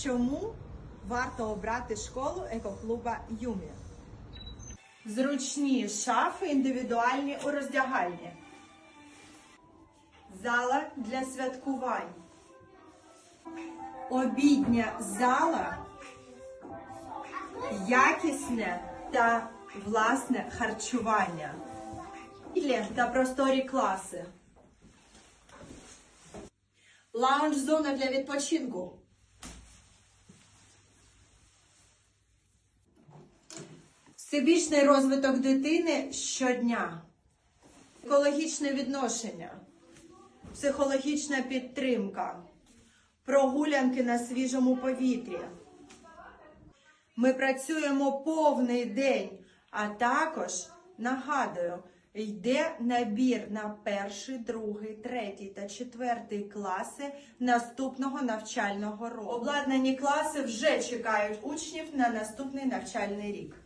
Чому варто обрати школу екоклуба Юмі? Зручні шафи індивідуальні у роздягальні. Зала для святкувань. Обідня зала. Якісне та власне харчування. Та просторі класи. Лаунж-зона для відпочинку. Всебічний розвиток дитини щодня. Екологічне відношення. Психологічна підтримка. Прогулянки на свіжому повітрі. Ми працюємо повний день, а також нагадую, йде набір на перший, другий, третій та четвертий класи наступного навчального року. Обладнані класи вже чекають учнів на наступний навчальний рік.